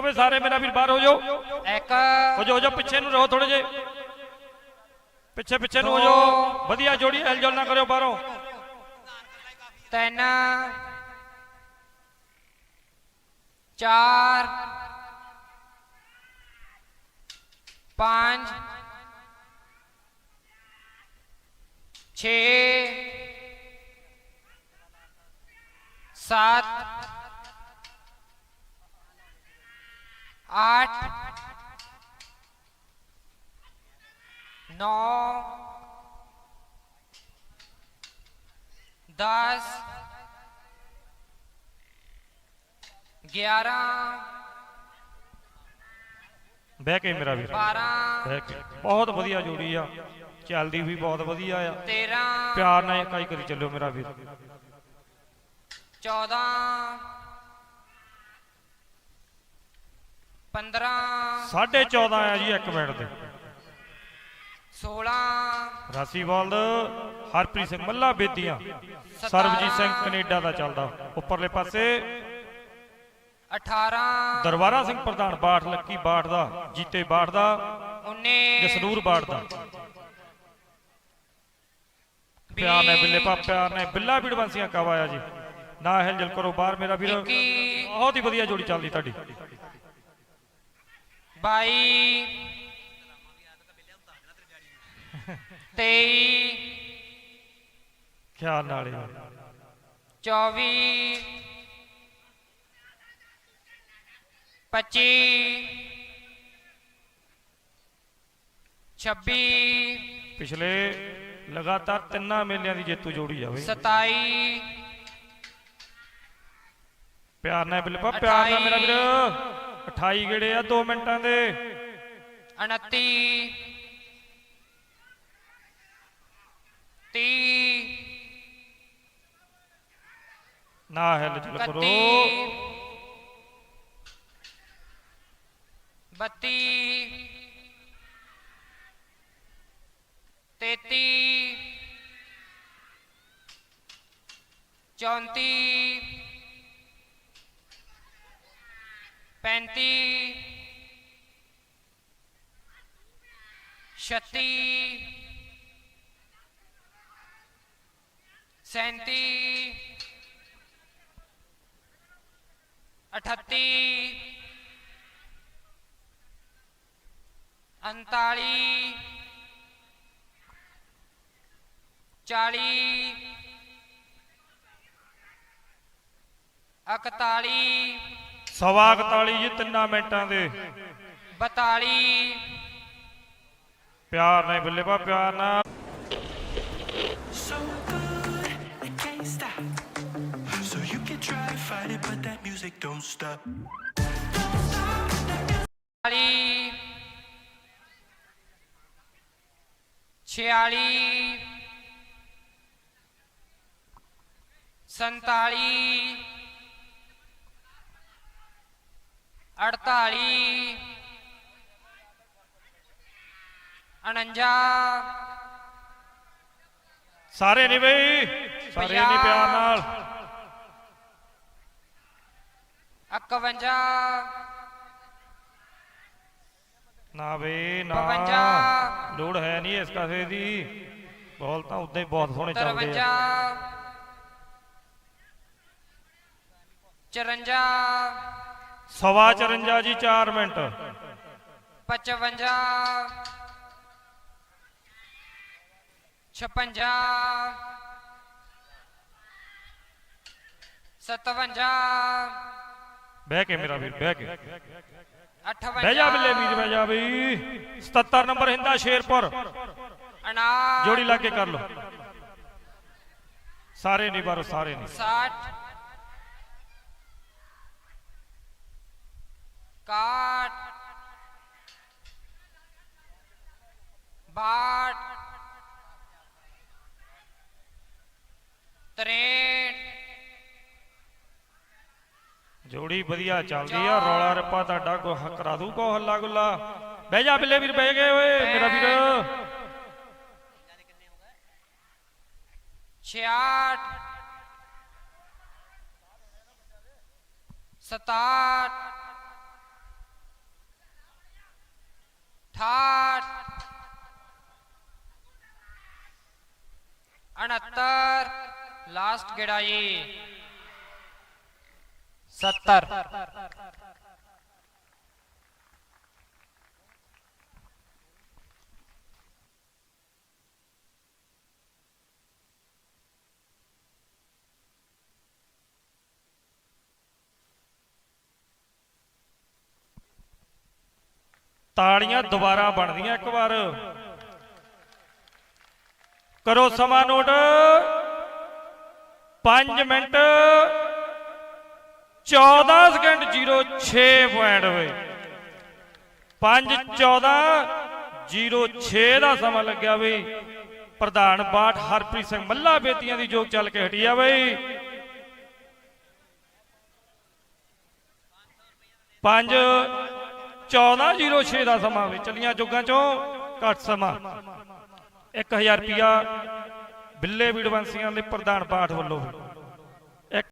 ਹੋਵੇ ਸਾਰੇ ਮੇਰਾ ਵੀਰ ਬਾਹਰ ਹੋ ਜਾਓ। ਇੱਕ ਹੋ ਜਾਓ ਜੋ ਪਿੱਛੇ ਨੂੰ ਰਹੋ ਥੋੜੇ ਜੇ ਪਿੱਛੇ ਪਿੱਛੇ ਨੂੰ ਹੋ ਜਾਓ। ਵਧੀਆ ਜੋੜੀ ਹਿਲਜੁਲ ਨਾ ਕਰਿਓ ਬਾਹਰੋਂ। ਤਿੰਨ। ਚਾਰ। ਪੰਜ। 6 7 आठ नौ दस ग्यारह ਬਹਿ ਕੇ ਮੇਰਾ ਵੀਰ। 12 ਬਹੁਤ ਵਧੀਆ ਜੋੜੀ ਆ। ਚੱਲਦੀ ਵੀ ਬਹੁਤ ਵਧੀਆ ਆ। 13 ਪਿਆਰ ਨਾਲ ਇਕਾਈ ਕਰੀ ਚੱਲਿਓ ਮੇਰਾ ਵੀਰ। 14 ਪੰਦਰਾਂ 14.5 ਆ ਜੀ 1 ਮਿੰਟ ਦੇ। ਸੋਲਾਂ ਰਾਸੀਵਾਲ ਹਰਪ੍ਰੀਤ ਸਿੰਘ ਮੱਲਾ ਬੇਦੀਆਂ। ਸਰਬਜੀਤ ਸਿੰਘ ਕੈਨੇਡਾ ਦਾ ਚੱਲਦਾ। ਉੱਪਰਲੇ ਪਾਸੇ ਅਠਾਰਾਂ ਦਰਬਾਰਾ ਸਿੰਘ ਪ੍ਰਧਾਨ ਬਾਠ ਲੱਕੀ ਬਾਠ ਦਾ ਜੀਤੇ ਬਾਠ ਦਾ ਉੱਨੀ ਜਸਨੂਰ ਬਾਠ ਦਾ। ਪਿਆਰ ਨੇ ਬਿੱਲੇ ਪਾ ਪਿਆਰ ਨੇ ਬਿੱਲਾ ਵੀੜ ਬੰਸੀਆਂ ਕਵਾਇਆ ਜੀ। ਨਾ ਹਿਲਜਲ ਕਰੋ ਬਾਹਰ ਮੇਰਾ ਵੀਰ। ਇੱਕੀ। ਬਹੁਤ ਹੀ ਵਧੀਆ ਜੋੜੀ ਚੱਲਦੀ ਤੁਹਾਡੀ। ਬਾਈ। ਤੇਈ। ਖਿਆਲ ਨਾਲ ਹੀ। ਚੌਵੀ। ਪੱਚੀ। ਛੱਬੀ। ਪਿਛਲੇ ਲਗਾਤਾਰ ਤਿੰਨਾਂ ਮੇਲਿਆਂ ਦੀ ਜੇਤੂ ਜੋੜੀ ਜਾਵੇ। ਸਤਾਈ। ਪਿਆਰ ਨਾਲ ਬਿੱਲੇ ਪਾ ਪਿਆਰ ਨਾਲ ਮੇਰਾ ਵੀਰ। 28 ਗੇੜੇ ਆ 2 ਮਿੰਟਾਂ ਦੇ। 29 ਤੀਹ। ਨਾ ਹਿਲਜਲ ਕਰੋ ਇਕੱਤੀ ਬੱਤੀ। ਤੇਤੀ। ਚੌਂਤੀ ਪੈਂਤੀ। ਛੱਤੀ। ਸੈਂਤੀ। ਅਠੱਤੀ। ਅੰਤਾਲੀ। ਚਾਲੀ। ਇਕਤਾਲੀ। ਸਵਾ 41 ਜੀ 3 ਮਿੰਟਾਂ ਦੇ 42 ਪਿਆਰ ਨਾਲ ਬੱਲੇ ਬਾ ਪਿਆਰ ਨਾਲ fight it, but that music don't stop. Chiali. Chiali. Santali. 48 ਸਾਰੇ ਨਹੀਂ ਬਈ ਸਾਰੇ ਨਹੀਂ ਪਿਆਰ ਨਾਲ। 51 ਨਾ ਬਈ ਨਾ। 52 ਲੋੜ ਹੈ ਨਹੀਂ ਇਸ ਕਾਸੇ ਦੀ। ਬੋਲ ਤਾਂ ਉਦਾਂ ਹੀ ਬਹੁਤ ਸੋਹਣੇ ਚੱਲਦੇ ਆ। ਸਵਾ 54 ਜੀ 4 ਮਿੰਟ। 55 56 57 ਬਹਿ ਕੇ ਮੇਰਾ ਵੀਰ ਬਹਿ ਕੇ। 58 ਬਹਿ ਜਾ ਬਿੱਲੇ ਵੀਰ ਬਹਿ ਜਾ ਬਈ। 77 ਨੰਬਰ ਹਿੰਦਾ ਸ਼ੇਰਪੁਰ। ਜੋੜੀ ਲਾ ਕੇ ਕਰ ਲੋ ਸਾਰੇ ਨਹੀਂ ਬਾਰੋ ਸਾਰੇ ਨਹੀਂ। 60 ਕਾਟ ਬਾਟ ਤਰੇਂਠ ਜੋੜੀ ਵਧੀਆ ਚੱਲਦੀ ਆ ਰੌਲਾ ਰੱਪਾ ਤੁਹਾਡਾ ਕੋ ਕਰਾ ਦੂ ਕੋ ਹੱਲਾ ਗੁੱਲਾ ਬਹਿ ਜਾ ਬਿੱਲੇ ਵੀਰ ਬਹਿ ਗਏ ਓਏ ਮੇਰਾ ਵੀਰ 66 67 ਅਠਾਹਠ ਉਣੱਤਰ ਲਾਸਟ ਗੇੜਾ ਜੀ ਤਾੜੀਆਂ ਦੁਬਾਰਾ ਬਣਦੀਆਂ ਇੱਕ ਵਾਰ। ਕਰੋ ਸਮਾਂ ਨੋਟ। 5 ਮਿੰਟ। 14 ਸਕਿੰਟ 06 ਪੁਆਇੰਟ ਹੋਏ। 5 14 06 ਦਾ ਸਮਾਂ ਲੱਗਿਆ ਬਈ ਪ੍ਰਧਾਨ ਬਾਠ ਹਰਪ੍ਰੀਤ ਸਿੰਘ ਮੱਲਾ ਬੇਤੀਆਂ ਦੀ ਜੋਗ ਚੱਲ ਕੇ ਹਟੀ ਆ ਬਈ। 5 1406 ਦਾ ਸਮਾਂ ਵੇ ਚਲੀਆਂ ਜੋਗਾਂ ਚੋਂ ਘੱਟ ਸਮਾਂ। 1000 ਰੁਪਿਆ ਬਿੱਲੇ ਵੀਡਵੰਸੀਆਂ ਦੇ ਪ੍ਰਧਾਨ ਪਾਠ ਵੱਲੋਂ।